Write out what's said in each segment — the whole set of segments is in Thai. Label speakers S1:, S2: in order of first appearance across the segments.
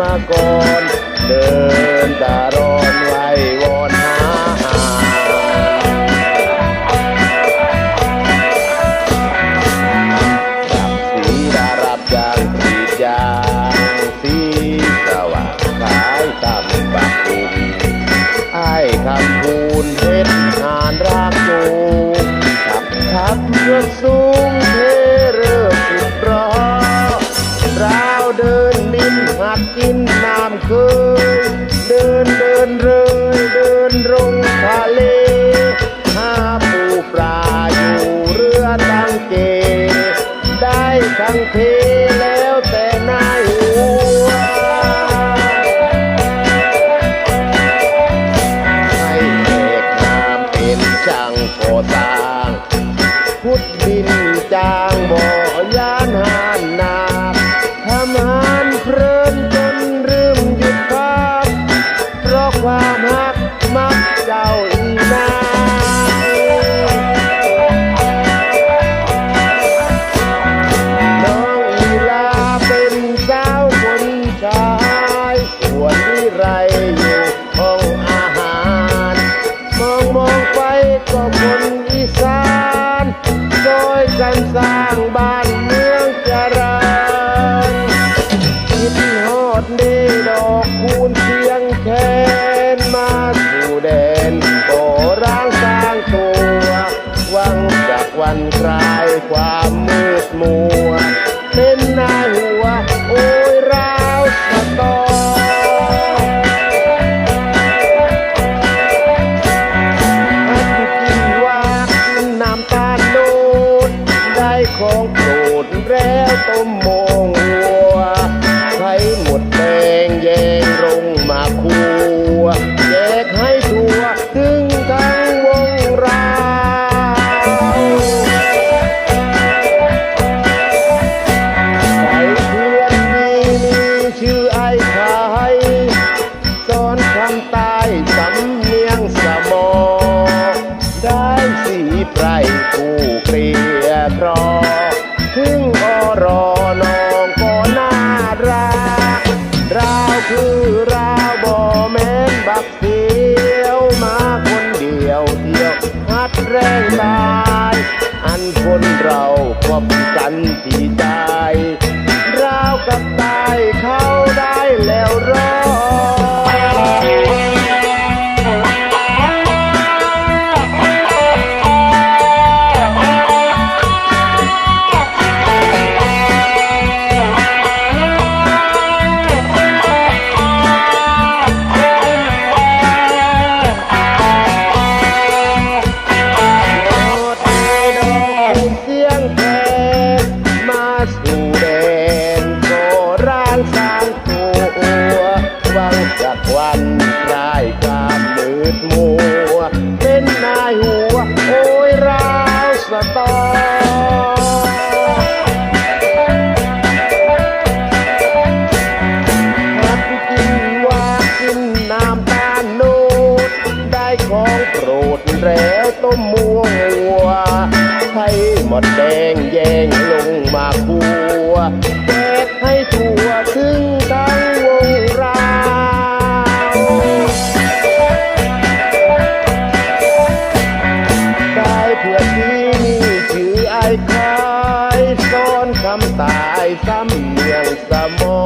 S1: มาก่อน เดินตารอนไว้วอนหารัสีดารับจางสีจางสีสว่างขายต่ำบักลุมไอ้คำพูนเพชรหานรากจูทับทับเพื่อสู้ หากกินน้ำเคย เดินเดินเรินเดินรงทะเล หาปูปลาอยู่เรือตังเก ได้ทั้งเพ ก็คนอีสานโดยกันสร้าง น้ำตาลนดนได้ของโปรดแล้วต้มหม วมกันที่ใจ วัว ให้หมดแดงแยงลงมาคัวเกให้ทั่วถึงทั้งวงราวกายเพื่อที่มีชื่อไอ้คายซ้อนคำตายซ้ำเมืองสมอ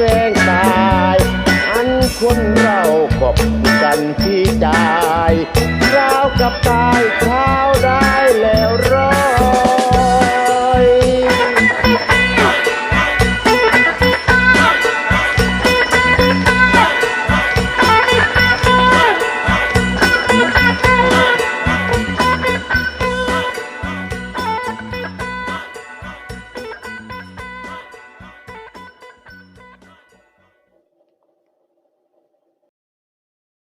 S1: แรงกายอันคนเราขอบกันที่ใจราวกับตายเท้าได้แล้ว